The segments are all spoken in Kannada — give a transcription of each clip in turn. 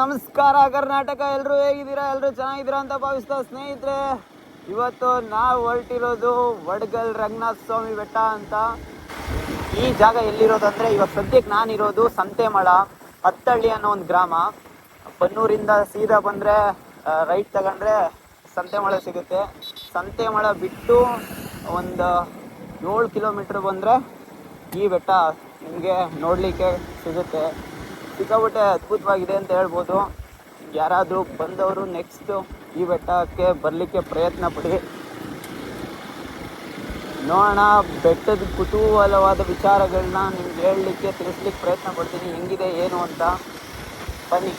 ನಮಸ್ಕಾರ, ಕರ್ನಾಟಕ. ಎಲ್ಲರೂ ಹೇಗಿದ್ದೀರಾ? ಎಲ್ಲರೂ ಚೆನ್ನಾಗಿದ್ದೀರಾ ಅಂತ ಭಾವಿಸ್ತಾ ಸ್ನೇಹಿತರೆ, ಇವತ್ತು ನಾವು ಹೊರಟಿರೋದು ವಡ್ಗಲ್ ರಂಗನಾಥ ಸ್ವಾಮಿ ಬೆಟ್ಟ ಅಂತ. ಈ ಜಾಗ ಎಲ್ಲಿರೋದು ಅಂದರೆ, ಇವಾಗ ಸದ್ಯಕ್ಕೆ ನಾನಿರೋದು ಸಂತೆಮಳ, ಹತ್ತಳ್ಳಿ ಅನ್ನೋ ಒಂದು ಗ್ರಾಮ. ಬನ್ನೂರಿಂದ ಸೀದಾ ಬಂದರೆ ರೈಟ್ ತಗೊಂಡ್ರೆ ಸಂತೆಮಳ ಸಿಗುತ್ತೆ. ಸಂತೆಮಳ ಬಿಟ್ಟು ಒಂದು ಏಳು ಕಿಲೋಮೀಟ್ರ್ ಬಂದರೆ ಈ ಬೆಟ್ಟ ನಿಮಗೆ ನೋಡಲಿಕ್ಕೆ ಸಿಗುತ್ತೆ. ಸಿಕ್ಕಾಪಟ್ಟೆ ಅದ್ಭುತವಾಗಿದೆ ಅಂತ ಹೇಳ್ಬೋದು. ಯಾರಾದರೂ ಬಂದವರು ನೆಕ್ಸ್ಟ್ ಈ ಬೆಟ್ಟಕ್ಕೆ ಬರಲಿಕ್ಕೆ ಪ್ರಯತ್ನ ಪಡಿ. ನೋಡೋಣ, ಬೆಟ್ಟದ ಕುತೂಹಲವಾದ ವಿಚಾರಗಳನ್ನ ನಿಮ್ಗೆ ಹೇಳಲಿಕ್ಕೆ, ತಿಳಿಸ್ಲಿಕ್ಕೆ ಪ್ರಯತ್ನ ಪಡ್ತೀನಿ. ಹೆಂಗಿದೆ, ಏನು ಅಂತ ಬನ್ನಿ.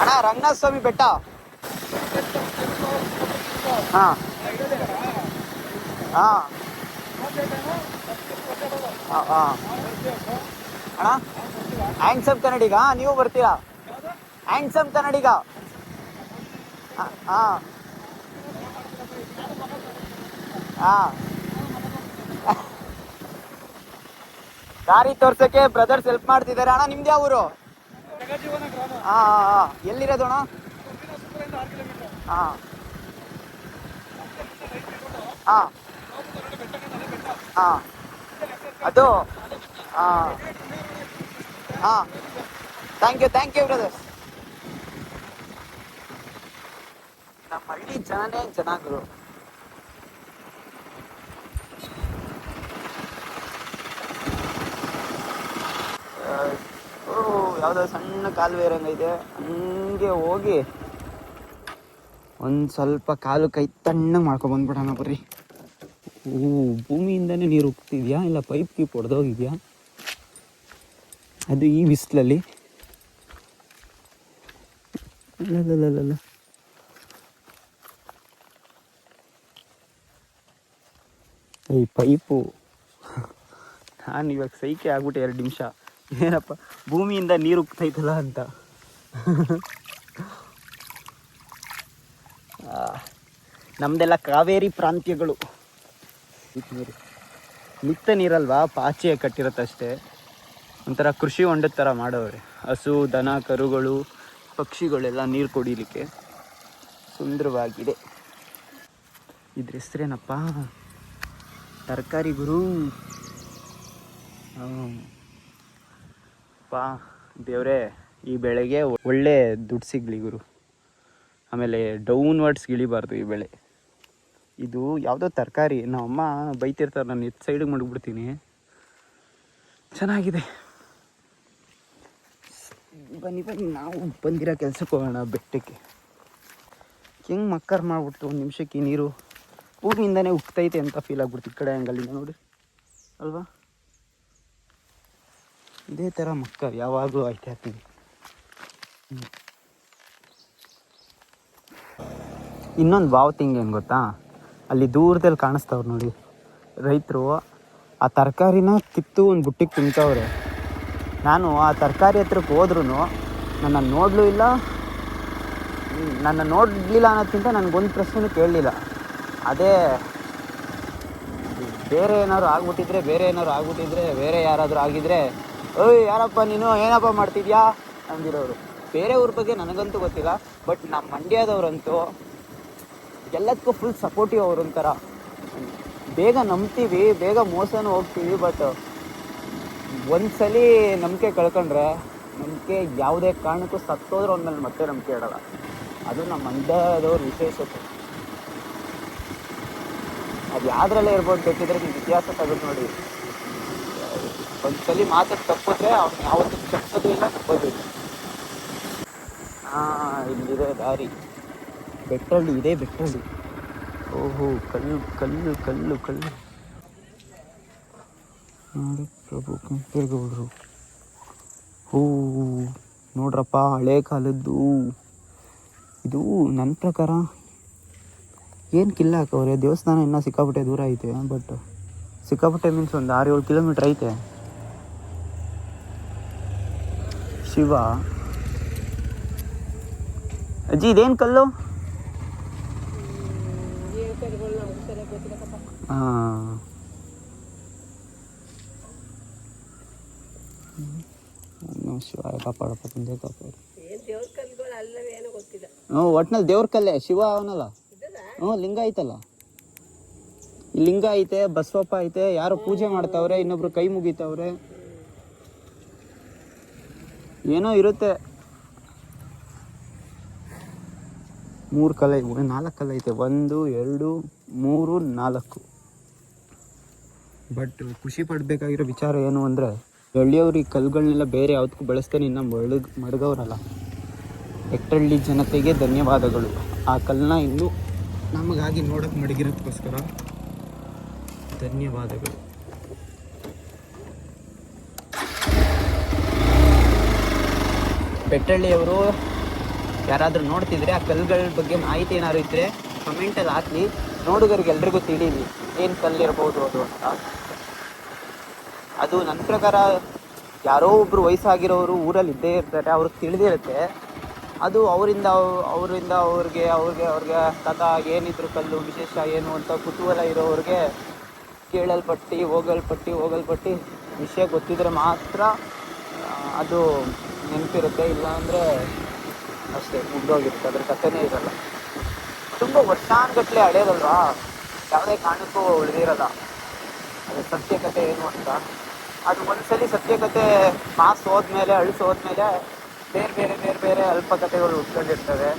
ಅಣ್ಣ ರಂಗನಾಥ ಸ್ವಾಮಿ ಬೆಟ್ಟ? ಹಾ. ಹಾ. ಹಾಂ ಹಾಂ. ಅಣ್ಣ ಹ್ಯಾಂಡ್ಸಮ್ ಕನ್ನಡಿಗ ನೀವು ಬರ್ತೀರಾ? ಹ್ಯಾಂಡ್ಸಮ್ ಕನ್ನಡಿಗ. ಹಾಂ ಹಾಂ. ದಾರಿ ತೋರ್ಸಕ್ಕೆ ಬ್ರದರ್ಸ್ ಹೆಲ್ಪ್ ಮಾಡ್ತಿದ್ದಾರೆ. ಅಣ್ಣ, ನಿಮ್ದು ಯಾವ ಊರು? ಹಾಂ ಹಾಂ, ಹಾ. ಎಲ್ಲಿರೋದು ಅಣ್ಣ? ಹಾಂ. ಹಾ. ಹಾ ಅದು ಹಾ ಹಾ thank you thank you brothers ನಮ್ಮ ಹಳ್ಳಿ ಜನನೇ ಚೆನ್ನಾಗರು ಓ, ಯಾವುದೋ ಸಣ್ಣ ಕಾಲುವೆ ಇದೆ. ಹಂಗೆ ಹೋಗಿ ಒಂದು ಸ್ವಲ್ಪ ಕಾಲು ಕೈ ತಣ್ಣಗೆ ಮಾಡ್ಕೊಂಡು ಬಂದ್ಬಿಡೋಣ ಬರ್ರಿ. ಭೂಮಿಯಿಂದನೇ ನೀರು ಉಕ್ತಿದೆಯಾ ಇಲ್ಲ ಪೈಪ್ ಕೀಪ್ ಹೊಡೆದೋಗಿದೆಯಾ ಅದು ಈ ಬಿಸಿಲಲ್ಲಿ. ಅಲ್ಲ ಈ ಪೈಪು ನಾನು ಇವಾಗ ಸೈಕೆ ಆಗ್ಬಿಟ್ಟೆ ಎರಡು ನಿಮಿಷ. ಏನಪ್ಪ, ಭೂಮಿಯಿಂದ ನೀರು ಉಗ್ತೈತಲ್ಲ ಅಂತ. ನಮ್ದೆಲ್ಲ ಕಾವೇರಿ ಪ್ರಾಂತ್ಯಗಳು. ನೀರು ನೀರಲ್ವಾ? ಪಾಚಿಯ ಕಟ್ಟಿರತ್ತಷ್ಟೇ. ಒಂಥರ ಕೃಷಿ ಹೊಂಡದ ಥರ ಮಾಡೋರೆ ಹಸು, ದನ, ಕರುಗಳು, ಪಕ್ಷಿಗಳೆಲ್ಲ ನೀರು ಕುಡಿಲಿಕ್ಕೆ ಸುಂದರವಾಗಿದೆ. ಇದ್ರ ಹೆಸ್ರೇನಪ್ಪ? ತರಕಾರಿ ಗುರು. ಪಾ, ದೇವರೇ, ಈ ಬೆಳೆಗೆ ಒಳ್ಳೆ ದುಡ್ಡು ಸಿಗಲಿ ಗುರು. ಆಮೇಲೆ ಡೌನ್ವರ್ಡ್ಸ್ ಇಳಿಬಾರ್ದು ಈ ಬೆಳೆ. ಇದು ಯಾವುದೋ ತರಕಾರಿ ನಮ್ಮಮ್ಮ ಬೈತಿರ್ತಾರೆ, ನಾನು ಎತ್ತು ಸೈಡಿಗೆ ಮಡಗ್ಬಿಡ್ತೀನಿ. ಚೆನ್ನಾಗಿದೆ. ಬನ್ನಿ ಬನ್ನಿ, ನಾವು ಬಂದಿರೋ ಕೆಲಸಕ್ಕೆ ಹೋಗೋಣ ಬೆಟ್ಟಕ್ಕೆ. ಹೆಂಗೆ ಮಕ್ಕರ್ ಮಾಡಿಬಿಟ್ಟು ಒಂದು ನಿಮಿಷಕ್ಕೆ ನೀರು. ಊರಿನಿಂದನೇ ಉಕ್ತೈತೆ ಅಂತ ಫೀಲ್ ಆಗ್ಬಿಡ್ತು ಈ ಕಡೆ ಹಂಗಲ್ಲಿ ನೋಡಿ. ಅಲ್ವಾ? ಇದೇ ಥರ ಮಕ್ಕರ್ ಯಾವಾಗಲೂ ಐತೆ ಇರ್ತೀವಿ. ಇನ್ನೊಂದು ಭಾವ ತಿಂಗ್ ಏನು ಗೊತ್ತಾ? ಅಲ್ಲಿ ದೂರದಲ್ಲಿ ಕಾಣಿಸ್ತವ್ರು ನೋಡಿ. ರೈತರು ಆ ತರಕಾರಿನ ಕಿತ್ತು ಒಂದು ಬುಟ್ಟಿಗೆ ತಿಂತವ್ರೆ. ನಾನು ಆ ತರಕಾರಿ ಹತ್ರಕ್ಕೆ ಹೋದ್ರು ನನ್ನ ನೋಡಲೂ ಇಲ್ಲ. ನನ್ನ ನೋಡಲಿಲ್ಲ ಅನ್ನೋದಕ್ಕಿಂತ ನನಗೊಂದು ಪ್ರಶ್ನೆ ಕೇಳಲಿಲ್ಲ. ಅದೇ ಬೇರೆ ಏನಾದ್ರು ಆಗ್ಬಿಟ್ಟಿದ್ರೆ ಬೇರೆ ಏನಾದ್ರು ಆಗ್ಬಿಟ್ಟಿದ್ರೆ ಬೇರೆ ಯಾರಾದರೂ ಆಗಿದ್ರೆ, ಓಯ್ ಯಾರಪ್ಪ ನೀನು? ಏನಪ್ಪ ಮಾಡ್ತಿದ್ಯಾ? ಅಂದಿರೋರು. ಬೇರೆ ಊರ ಬಗ್ಗೆ ನನಗಂತೂ ಗೊತ್ತಿಲ್ಲ. ಬಟ್ ನಮ್ಮ ಮಂಡ್ಯದವ್ರಂತೂ ಎಲ್ಲದಕ್ಕೂ ಫುಲ್ ಸಪೋರ್ಟಿವ್ ಅವ್ರ ಒಂಥರ. ಬೇಗ ನಂಬ್ತೀವಿ, ಬೇಗ ಮೋಸನೂ ಹೋಗ್ತೀವಿ ಬಟ್ ಒಂದ್ಸಲಿ ನಂಬಿಕೆ ಕಳ್ಕೊಂಡ್ರೆ ನಂಬಿಕೆ ಯಾವುದೇ ಕಾರಣಕ್ಕೂ ಸತ್ತೋದ್ರೆ ಅವ್ನ ಮೇಲೆ ಮತ್ತೆ ನಂಬಿಕೆ ಇಡಲ್ಲ. ಅದು ನಮ್ಮ ಅಂದದವ್ರ ವಿಶೇಷತೆ. ಅದು ಯಾವ್ದ್ರಲ್ಲೇ ಇರ್ಬೋದು ಬೇಕಿದ್ರೆ ನೀವು ಇತಿಹಾಸ ತೆಗೆದು ನೋಡಿ. ಒಂದ್ಸಲಿ ಮಾತು ತಪ್ಪಿದ್ರೆ ಅವ್ನು ಯಾವತ್ತೂ ಕ್ಷಮಿಸೋದು ಇಲ್ಲ ತಪ್ಪೋದು ಹಾಂ ಇಲ್ಲಿದೆ ದಾರಿ. ಬೆಟ್ಟಳ್ಳಿ, ಇದೆ ಬೆಟ್ಟಳ್ಳಿ. ಓಹೋ, ಕಲ್ಲು ಕಲ್ಲು ಕಲ್ಲು ಕಲ್ಲು. ಪ್ರಭು ಕೆಂಪೇಗೌಡರು ಹೂ, ನೋಡ್ರಪ್ಪ, ಹಳೆ ಕಾಲದ್ದು. ಇದು ನನ್ನ ಪ್ರಕಾರ ಏನು ಕಿಲ್ಲ ಹಾಕವ್ರೆ? ದೇವಸ್ಥಾನ ಇನ್ನೂ ಸಿಕ್ಕಾಪಟ್ಟೆ ದೂರ ಐತೆ ಬಟ್ ಸಿಕ್ಕಾಪಟ್ಟೆ ಮೀನ್ಸ್ ಒಂದು ಆರು ಏಳು ಕಿಲೋಮೀಟ್ರ್ ಐತೆ. ಶಿವ. ಅಜ್ಜಿ, ಇದೇನು ಕಲ್ಲು? ಹಾಂ ಹ್ಞೂ ಒಟ್ನಲ್ಲಿ ದೇವ್ರ ಕಲ್ಲೆ, ಶಿವ ಅವನಲ್ಲ. ಹ್ಞೂ ಲಿಂಗ ಐತಲ್ಲ. ಲಿಂಗ ಐತೆ, ಬಸವಪ್ಪ ಐತೆ, ಯಾರೋ ಪೂಜೆ ಮಾಡ್ತಾವ್ರೆ, ಇನ್ನೊಬ್ರು ಕೈ ಮುಗಿತಾವ್ರೆ. ಏನೋ ಇರುತ್ತೆ. ಮೂರು ಕಲೆ ನಾಲ್ಕು ಕಲೆ ಐತೆ. ಒಂದು, ಎರಡು ಮೂರು, ನಾಲ್ಕು. ಬಟ್ ಖುಷಿ ಪಡಬೇಕಾಗಿರೋ ವಿಚಾರ ಏನು ಅಂದರೆ ಹಳ್ಳಿಯವ್ರು ಈ ಕಲ್ಗಳನ್ನೆಲ್ಲ ಬೇರೆ ಯಾವುದಕ್ಕೂ ಬಳಸ್ತೇನೆ ಇನ್ನು ಮಡಗ್, ಮಡಗವ್ರಲ್ಲ. ಎಕ್ಟಳ್ಳಿ ಜನತೆಗೆ ಧನ್ಯವಾದಗಳು. ಆ ಕಲ್ಲನ್ನ ಇನ್ನು ನಮಗಾಗಿ ನೋಡಕ್ಕೆ ಮಡಗಿರೋದಕ್ಕೋಸ್ಕರ ಧನ್ಯವಾದಗಳು. ಬೆಟ್ಟಳ್ಳಿಯವರು ಯಾರಾದರೂ ನೋಡ್ತಿದ್ರೆ ಆ ಕಲ್ಲುಗಳ ಬಗ್ಗೆ ಮಾಹಿತಿ ಏನಾದ್ರು ಇದ್ದರೆ ಕಮೆಂಟಲ್ಲಿ ಹಾಕಿ ನೋಡುಗರಿಗೆ ಎಲ್ರಿಗೂ ತಿಳಿಲಿ ಏನು ಕಲ್ಲಿರ್ಬೋದು ಅದು ಅಂತ. ಅದು ನನ್ನ ಪ್ರಕಾರ ಯಾರೋ ಒಬ್ಬರು ವಯಸ್ಸಾಗಿರೋರು ಊರಲ್ಲಿ ಇದ್ದೇ ಇರ್ತಾರೆ, ಅವ್ರಿಗೆ ತಿಳಿದಿರುತ್ತೆ ಅದು ಅವರಿಂದ ಅವರಿಂದ ಅವ್ರಿಗೆ ಅವ್ರಿಗೆ ಅವ್ರಿಗೆ ತಾತ ಏನಿದ್ರು ಕಲ್ಲು, ವಿಶೇಷ ಏನು ಅಂತ ಕುತೂಹಲ ಇರೋವ್ರಿಗೆ ಕೇಳಲ್ಪಟ್ಟು, ಹೋಗಲ್ಪಟ್ಟು ಹೋಗಲ್ಪಟ್ಟು ವಿಷಯ ಗೊತ್ತಿದ್ರೆ ಮಾತ್ರ ಅದು ನೆನಪಿರುತ್ತೆ, ಇಲ್ಲಾಂದರೆ ಅಷ್ಟೇ ಮುಗ್ದೋಗಿರುತ್ತೆ ಅದ್ರ ಕಥೆನೇ ಇರಲ್ಲ. ತುಂಬ ವರ್ಷಾನುಗಟ್ಲೆ ಹಳೇದಲ್ವಾ? ಯಾವುದೇ ಕಾರಣಕ್ಕೂ ಉಳಿದಿರಲ್ಲ ಅದು ಸತ್ಯಕತೆ ಏನು ಅಂತ. ಅದು ಒಂದ್ಸಲಿ ಸತ್ಯಕತೆ ಮಾಸ್ ಹೋದ್ಮೇಲೆ, ಅಳಿಸ್ ಹೋದ್ಮೇಲೆ ಬೇರೆ ಬೇರೆ ಬೇರೆ ಬೇರೆ ಅಲ್ಪ ಕಥೆಗಳು ಉಟ್ಕೊಂಡಿರ್ತವೆ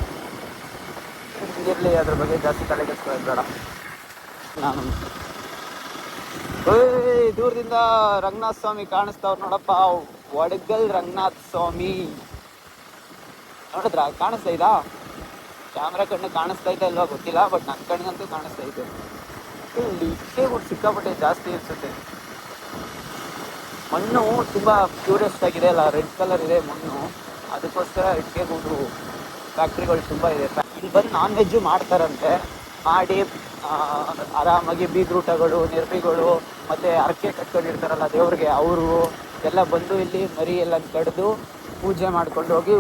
ಇರಲಿ ಅದ್ರ ಬಗ್ಗೆ ಜಾಸ್ತಿ ತಲೆ ಕೆಡಿಸ್ಕೊಳ್ಳೋದು ಬೇಡ. ನಾನು ದೂರದಿಂದ ರಂಗನಾಥ ಸ್ವಾಮಿ ಕಾಣಿಸ್ತಾವ್ರು ನೋಡಪ್ಪ. ಒಡಗಲ್ ರಂಗನಾಥ ಸ್ವಾಮಿ. ನೋಡಿದ್ರ? ಕಾಣಿಸ್ತಾ ಇದಾ ಕ್ಯಾಮ್ರಾ ಕಣ್ಣು ಕಾಣಿಸ್ತಾ ಇದೆ ಅಲ್ವಾ ಗೊತ್ತಿಲ್ಲ, ಬಟ್ ನನ್ನ ಕಣ್ಣಿಗಂತೂ ಕಾಣಿಸ್ತಾ ಇದೆ. ಇಲ್ಲಿ ಕೂಡ ಸಿಕ್ಕಾಪಟ್ಟೆ ಜಾಸ್ತಿ ಅನಿಸುತ್ತೆ. ಮಣ್ಣು ತುಂಬ ಪ್ಯೂರೆಸ್ಟ್ ಆಗಿದೆ ಅಲ್ಲ, ರೆಡ್ ಕಲರ್ ಇದೆ ಮಣ್ಣು. ಅದಕ್ಕೋಸ್ಕರ ಇಟ್ಟಿಗೆಗೂಡು ಫ್ಯಾಕ್ಟ್ರಿಗಳು ತುಂಬ ಇದೆ. ಇಲ್ಲಿ ಬಂದು ನಾನ್ ವೆಜ್ಜು ಮಾಡ್ತಾರಂತೆ. ಮಾಡಿ ಆರಾಮಾಗಿ ಬೀದ್ರೂಟಗಳು ನಿರ್ಬಿಗಳು ಮತ್ತು ಅರಕೆ ಕಟ್ಕೊಂಡಿರ್ತಾರಲ್ಲ ದೇವ್ರಿಗೆ, ಅವರು ಎಲ್ಲ ಬಂದು ಇಲ್ಲಿ ಮರಿ ಎಲ್ಲ ಕಡಿದು ಪೂಜೆ ಮಾಡ್ಕೊಂಡು ಹೋಗಿ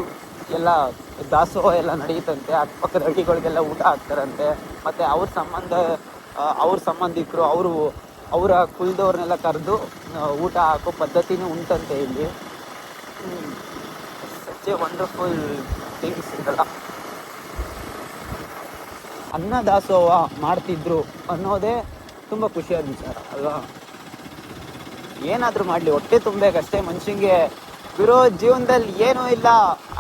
ಎಲ್ಲ ದಾಸೋಹ ಎಲ್ಲ ನಡೆಯುತ್ತಂತೆ ಅಕ್ಕಪಕ್ಕದ ಹಳ್ಳಿಗಳಿಗೆಲ್ಲ ಊಟ ಹಾಕ್ತಾರಂತೆ, ಮತ್ತು ಅವ್ರ ಸಂಬಂಧ ಅವ್ರ ಸಂಬಂಧಿಕರು, ಅವರು, ಅವರ ಕುಲದವ್ರನ್ನೆಲ್ಲ ಕರೆದು ಊಟ ಹಾಕೋ ಪದ್ಧತಿನೂ ಉಂಟಂತೆ ಇಲ್ಲಿ. ಸಚ್ ವಂಡರ್ಫುಲ್ ಥಿಂಗ್ಸ್ ಇದೆಲ್ಲ ಅನ್ನ ದಾಸೋಹ ಮಾಡ್ತಿದ್ರು ಅನ್ನೋದೇ ತುಂಬ ಖುಷಿಯಾದ ವಿಚಾರ, ಅಲ್ವಾ? ಏನಾದರೂ ಮಾಡಲಿ, ಹೊಟ್ಟೆ ತುಂಬಬೇಕಷ್ಟೇ ಮನುಷ್ಯಂಗೆ ಇರೋ ಜೀವನದಲ್ಲಿ ಏನೂ ಇಲ್ಲ.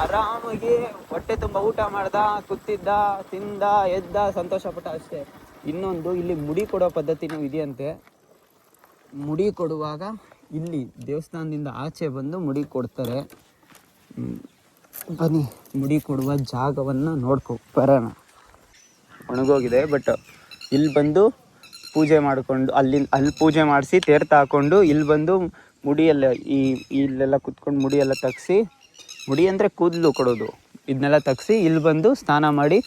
ಆರಾಮಾಗಿ ಹೊಟ್ಟೆ ತುಂಬ ಊಟ ಮಾಡ್ದ ಕುತ್ತಿದ್ದ ತಿಂದ, ಎದ್ದ ಸಂತೋಷ ಪಟ್ಟ ಅಷ್ಟೇ. ಇನ್ನೊಂದು, ಇಲ್ಲಿ ಮುಡಿ ಕೊಡೋ ಪದ್ಧತಿನೂ ಇದೆಯಂತೆ. ಮುಡಿ ಕೊಡುವಾಗ ಇಲ್ಲಿ ದೇವಸ್ಥಾನದಿಂದ ಆಚೆ ಬಂದು ಮುಡಿ ಕೊಡ್ತಾರೆ. ಬನ್ನಿ, ಮುಡಿ ಕೊಡುವ ಜಾಗವನ್ನು ನೋಡ್ಕೊ, ಬರೋಣ. ಒಣಗೋಗಿದೆ ಬಟ್ ಇಲ್ಲಿ ಬಂದು ಪೂಜೆ ಮಾಡಿಕೊಂಡು, ಅಲ್ಲಿ ಅಲ್ಲಿ ಪೂಜೆ ಮಾಡಿಸಿ ತೀರ್ಥ ಹಾಕೊಂಡು, ಇಲ್ಲಿ ಬಂದು ಮುಡಿಯೆಲ್ಲ ಈ ಇಲ್ಲೆಲ್ಲ ಕುತ್ಕೊಂಡು ಮುಡಿಯೆಲ್ಲ ತೆಗ್ಸಿ, ಮುಡಿ ಅಂದರೆ ಕೂದಲು ಕೊಡೋದು. ಇದನ್ನೆಲ್ಲ ತೆಗ್ಸಿ ಇಲ್ಲಿ ಬಂದು ಸ್ನಾನ ಮಾಡಿ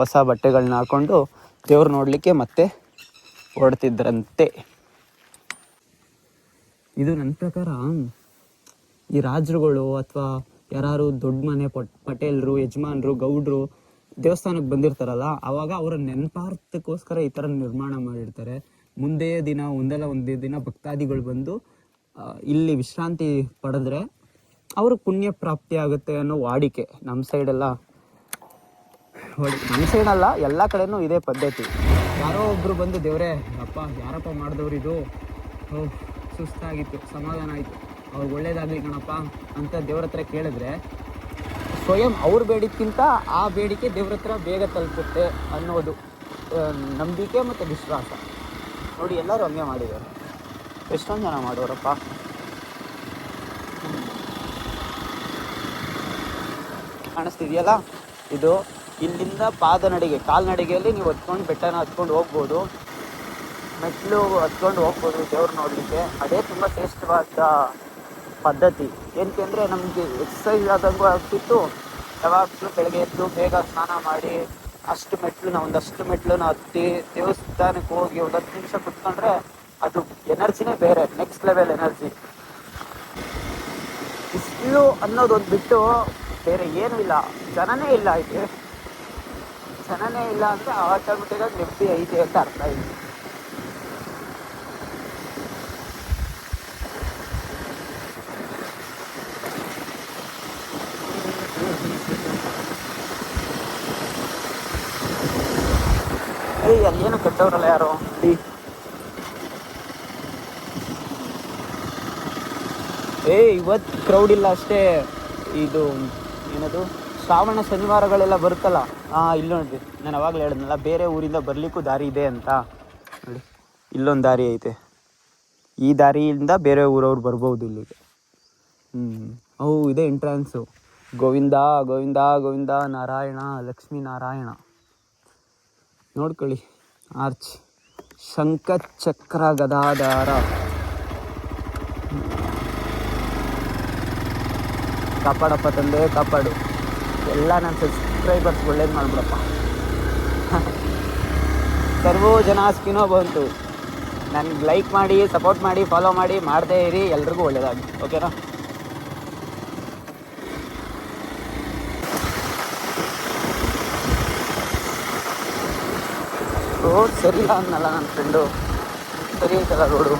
ಹೊಸ ಬಟ್ಟೆಗಳನ್ನ ಹಾಕ್ಕೊಂಡು ದೇವ್ರು ನೋಡಲಿಕ್ಕೆ ಮತ್ತೆ ಹೊರಡ್ತಿದ್ರಂತೆ. ಇದು ನನ್ನ ಪ್ರಕಾರ ಈ ರಾಜರುಗಳು ಅಥವಾ ಯಾರು ದೊಡ್ಡ ಮನೆ ಪಟ್, ಪಟೇಲರು, ಯಜಮಾನರು, ಗೌಡ್ರು ದೇವಸ್ಥಾನಕ್ಕೆ ಬಂದಿರ್ತಾರಲ್ಲ, ಅವಾಗ ಅವರ ನೆನಪಾರ್ಥಕ್ಕೋಸ್ಕರ ಈ ಥರ ನಿರ್ಮಾಣ ಮಾಡಿರ್ತಾರೆ. ಮುಂದೆ ದಿನ, ಒಂದಲ್ಲ ಒಂದೇ ದಿನ ಭಕ್ತಾದಿಗಳು ಬಂದು ಇಲ್ಲಿ ವಿಶ್ರಾಂತಿ ಪಡೆದ್ರೆ ಅವ್ರ ಪುಣ್ಯ ಪ್ರಾಪ್ತಿ ಆಗುತ್ತೆ ಅನ್ನೋ ವಾಡಿಕೆ ನಮ್ಮ ಸೈಡೆಲ್ಲ ನಮ್ಮ ಸೈಡ್ ಅಲ್ಲ, ಎಲ್ಲ ಕಡೆನೂ ಇದೇ ಪದ್ಧತಿ. ಯಾರೋ ಒಬ್ಬರು ಬಂದು, ದೇವರೇ, ಅಪ್ಪ, ಯಾರಪ್ಪ ಮಾಡಿದವ್ರು ಇದು? ಸುಸ್ತಾಗಿತ್ತು, ಸಮಾಧಾನ ಆಯಿತು. ಅವ್ರಿಗೆ ಒಳ್ಳೇದಾಗಲಿ ಕಣಪ್ಪ ಅಂತ ದೇವ್ರ ಹತ್ರ ಕೇಳಿದ್ರೆ, ಸ್ವಯಂ ಅವ್ರ ಬೇಡಿಕ್ಕಿಂತ ಆ ಬೇಡಿಕೆ ದೇವ್ರ ಹತ್ರ ಬೇಗ ತಲುಪುತ್ತೆ ಅನ್ನೋದು ನಂಬಿಕೆ ಮತ್ತು ವಿಶ್ವಾಸ. ನೋಡಿ, ಎಲ್ಲರೂ ಹಂಗೆ ಮಾಡಿದ್ದಾರೆ. ಎಷ್ಟೊಂದು ಜನ ಮಾಡೋರಪ್ಪ. ಕಾಣಿಸ್ತಿದೆಯಲ್ಲ? ಇದು ಇಲ್ಲಿಂದ ಪಾದನಡಿಗೆ, ಕಾಲ್ನಡಿಗೆಯಲ್ಲಿ ನೀವು ಹತ್ಕೊಂಡು ಬೆಟ್ಟನ ಹತ್ಕೊಂಡು ಹೋಗ್ಬೋದು. ಮೆಟ್ಲು ಹತ್ಕೊಂಡು ಹೋಗ್ಬೋದು ದೇವ್ರು ನೋಡಲಿಕ್ಕೆ. ಅದೇ ತುಂಬ ಶ್ರೇಷ್ಠವಾದ ಪದ್ಧತಿ. ಏನಕ್ಕೆ ಅಂದರೆ ನಮಗೆ ಎಕ್ಸಸೈಸ್ ಆದಂಗೂ ಆಗ್ತಿತ್ತು. ಯಾವಾಗಲೂ ಬೆಳಗ್ಗೆ ಎದ್ದು ಬೇಗ ಸ್ನಾನ ಮಾಡಿ ಅಷ್ಟು ಮೆಟ್ಲು ನಾವು ಒಂದಷ್ಟು ಮೆಟ್ಲು ನಾವು ದೇ ದೇವಸ್ಥಾನಕ್ಕೆ ಹೋಗಿ ಒಂದು ಹತ್ತು ನಿಮಿಷ ಕುತ್ಕೊಂಡ್ರೆ ಅದು ಎನರ್ಜಿನೇ ಬೇರೆ ನೆಕ್ಸ್ಟ್ ಲೆವೆಲ್ ಎನರ್ಜಿ. ಬಿಸಿಲು ಅನ್ನೋದೊಂದು ಬಿಟ್ಟು ಬೇರೆ ಏನೂ ಇಲ್ಲ. ಜನನೇ ಇಲ್ಲ ಐತೆ ಜನನೇ ಇಲ್ಲ ಅಂದರೆ ಆಟೋಮೆಟಿಕಾಗಿ ನೆಮ್ಮದಿ ಐತೆ ಅಂತ ಅರ್ಥ ಇದೆ ಅಲ್ಲೇನು ಕೆಟ್ಟವ್ರಲ್ಲ ಯಾರು? ಏ ಇವತ್ತು ಕ್ರೌಡ್ ಇಲ್ಲ ಅಷ್ಟೇ. ಇದು ಏನದು? ಶ್ರಾವಣ ಶನಿವಾರಗಳೆಲ್ಲ ಬರುತ್ತಲ್ಲ? ಹಾಂ ಇಲ್ಲಿ ನೋಡಿರಿ. ನಾನು ಅವಾಗಲೇ ಹೇಳಿದ್ನಲ್ಲ ಬೇರೆ ಊರಿಂದ ಬರಲಿಕ್ಕೂ ದಾರಿ ಇದೆ ಅಂತ. ನೋಡಿ ಇಲ್ಲೊಂದು ದಾರಿ ಐತೆ. ಈ ದಾರಿಯಿಂದ ಬೇರೆ ಊರವ್ರು ಬರ್ಬೋದು ಇಲ್ಲಿಗೆ. ಹ್ಞೂ ಅವು ಇದೆ ಎಂಟ್ರೆನ್ಸು ಗೋವಿಂದ ಗೋವಿಂದ ಗೋವಿಂದ ನಾರಾಯಣ ಲಕ್ಷ್ಮೀ ನಾರಾಯಣ ನೋಡ್ಕೊಳ್ಳಿ. ಆರ್ಚ್. ಶಂಖಚಕ್ರ ಗದಾಧಾರ ಕಾಪಾಡಪ್ಪ ತಂದೆ, ಕಾಪಾಡು. ಎಲ್ಲ ನನ್ನ ಸಬ್ಸ್ಕ್ರೈಬರ್ಸ್ ಒಳ್ಳೇದು ಮಾಡ್ಬಿಡಪ್ಪ. ಸರ್ವೋ ಜನ ಸ್ಕಿನೋ ಬಂತು ನನಗೆ ಲೈಕ್ ಮಾಡಿ ಸಪೋರ್ಟ್ ಮಾಡಿ ಫಾಲೋ ಮಾಡಿ, ಮಾಡದೇ ಇರಿ. ಎಲ್ರಿಗೂ ಒಳ್ಳೇದಾಗಿ ಓಕೆನಾ ರೋಡ್ ಸರಿ ಇಲ್ಲ ಅನ್ನಲ್ಲ ನನ್ನ ಫ್ರೆಂಡು ಸರಿ ಐತಲ್ಲ ರೋಡು.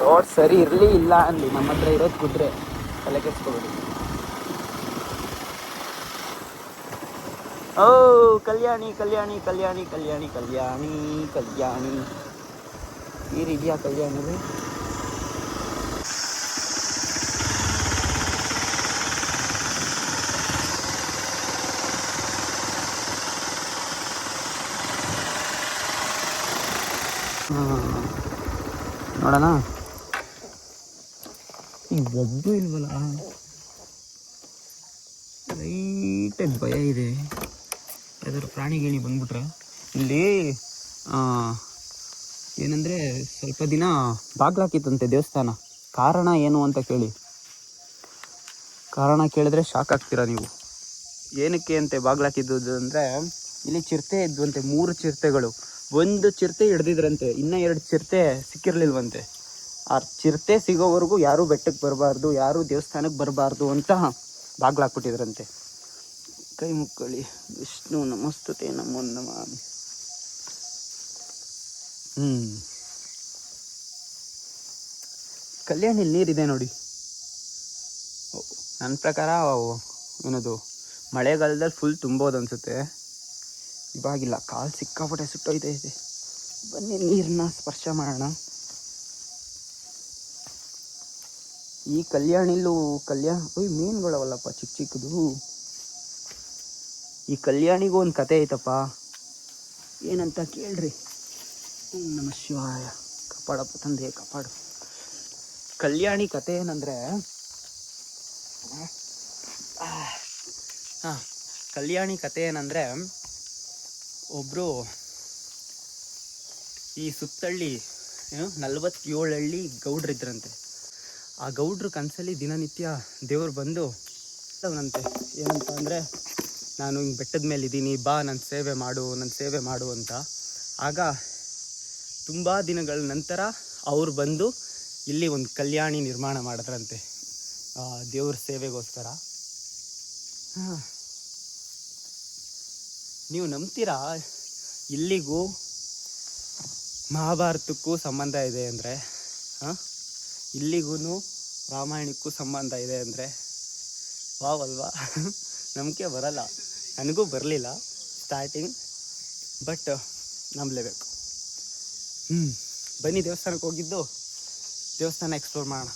ರೋಡ್ ಸರಿ ಇರಲಿ ಇಲ್ಲ ಅನ್ಲಿ ನಮ್ಮ ಹತ್ರ ಇರೋದು ಕುದ್ರೆ. ತಲೆ ಕೆಸ್ಕೋಬೇಡಿ ಓ, ಕಲ್ಯಾಣಿ ಕಲ್ಯಾಣಿ ಕಲ್ಯಾಣಿ ಕಲ್ಯಾಣಿ ಕಲ್ಯಾಣಿ ಕಲ್ಯಾಣಿ. ಈ ರೀತಿಯ ಕಲ್ಯಾಣಿಗೆ ನೋಡೋಣ. ಈ ಇಲ್ವಲ್ಲ? ಲೈಟಾಗಿ ಭಯ ಇದೆ. ಯಾವ್ದಾದ್ರು ಪ್ರಾಣಿ ಗಿಣಿ ಬಂದ್ಬಿಟ್ರೆ. ಇಲ್ಲಿ ಏನಂದರೆ ಸ್ವಲ್ಪ ದಿನ ಬಾಗ್ಲಾಕಿತ್ತಂತೆ ದೇವಸ್ಥಾನ. ಕಾರಣ ಏನು ಅಂತ ಕೇಳಿ. ಕಾರಣ ಕೇಳಿದ್ರೆ ಶಾಕ್ ಆಗ್ತೀರಾ ನೀವು? ಏನಕ್ಕೆ ಅಂತೆ ಬಾಗ್ಲಾಕಿದ್ದು ಅಂದರೆ, ಇಲ್ಲಿ ಚಿರತೆ ಇದ್ವಂತೆ ಮೂರು ಚಿರತೆಗಳು. ಒಂದು ಚಿರತೆ ಹಿಡ್ದಿದ್ರಂತೆ, ಇನ್ನ ಎರಡು ಚಿರತೆ ಸಿಕ್ಕಿರ್ಲಿಲ್ವಂತೆ. ಆ ಚಿರತೆ ಸಿಗೋವರೆಗೂ ಯಾರೂ ಬೆಟ್ಟಕ್ಕೆ ಬರಬಾರ್ದು, ಯಾರೂ ದೇವಸ್ಥಾನಕ್ಕೆ ಬರಬಾರ್ದು ಅಂತ ಬಾಗ್ಲಾಕ್ಬಿಟ್ಟಿದ್ರಂತೆ ಕೈ ಮುಕ್ಕಳಿ, ವಿಷ್ಣು ನಮಸ್ತುತೆ ನಮೋ ನಮ ಹ್ಮ್. ಕಲ್ಯಾಣಿಲಿ ನೀರಿದೆ ನೋಡಿ. ನನ್ನ ಪ್ರಕಾರ ಏನದು, ಮಳೆಗಾಲದಲ್ಲಿ ಫುಲ್ ತುಂಬೋದು ಅನ್ಸುತ್ತೆ. ಇವಾಗಿಲ್ಲ. ಕಾಲು ಸಿಕ್ಕಾಪಟ್ಟೆ ಸುಟ್ಟೋಯ್ತಾ ಇದೆ. ಬನ್ನಿ ನೀರನ್ನ ಸ್ಪರ್ಶ ಮಾಡೋಣ. ಈ ಕಲ್ಯಾಣಿಲ್ಲೂ ಕಲ್ಯಾಣ ಓಯ್, ಮೀನುಗಳವಲ್ಲಪ್ಪ ಚಿಕ್ಕ ಚಿಕ್ಕದು ಈ ಕಲ್ಯಾಣಿಗೂ ಒಂದು ಕತೆ ಐತಪ್ಪ. ಏನಂತ ಕೇಳ್ರಿ. ನಮ್ಮ ನಮ ಶಿವಾಯ. ಕಾಪಾಡಪ್ಪ ತಂದೆ, ಕಾಪಾಡು. ಕಲ್ಯಾಣಿ ಕತೆ ಏನಂದ್ರೆ ಹಾಂ ಕಲ್ಯಾಣಿ ಕತೆ ಏನಂದ್ರೆ ಒಬ್ಬರು ಈ ಸುತ್ತಳ್ಳಿ ಏನು ನಲ್ವತ್ತೇಳು ಹಳ್ಳಿ ಗೌಡ್ರಿದ್ರಂತೆ ಆ ಗೌಡ್ರ ಕನಸಲ್ಲಿ ದಿನನಿತ್ಯ ದೇವ್ರು ಬಂದು ಅವನಂತೆ ಏನಂತ ಅಂದರೆ, ನಾನು ಹಿಂಗೆ ಬೆಟ್ಟದ ಮೇಲೆ ಇದ್ದೀನಿ, ಬಾ ನನ್ನ ಸೇವೆ ಮಾಡು ನನ್ನ ಸೇವೆ ಮಾಡು ಅಂತ. ಆಗ ತುಂಬ ದಿನಗಳ ನಂತರ ಅವ್ರು ಬಂದು ಇಲ್ಲಿ ಒಂದು ಕಲ್ಯಾಣಿ ನಿರ್ಮಾಣ ಮಾಡಿದ್ರಂತೆ ದೇವ್ರ ಸೇವೆಗೋಸ್ಕರ. ಹಾಂ. ನೀವು ನಂಬ್ತೀರಾ? ಇಲ್ಲಿಗೂ ಮಹಾಭಾರತಕ್ಕೂ ಸಂಬಂಧ ಇದೆ ಅಂದರೆ, ಹಾಂ? ಇಲ್ಲಿಗೂ ರಾಮಾಯಣಕ್ಕೂ ಸಂಬಂಧ ಇದೆ ಅಂದರೆ, ವಾವಲ್ವಾ? ನಂಬಿಕೆ ಬರಲ್ಲ. ನನಗೂ ಬರಲಿಲ್ಲ ಸ್ಟಾರ್ಟಿಂಗ್ ಬಟ್ ನಂಬಲೇಬೇಕು. ಹ್ಞೂ ಬನ್ನಿ ದೇವಸ್ಥಾನಕ್ಕೆ ಹೋಗಿದ್ದು, ದೇವಸ್ಥಾನ ಎಕ್ಸ್ಪ್ಲೋರ್ ಮಾಡೋಣ.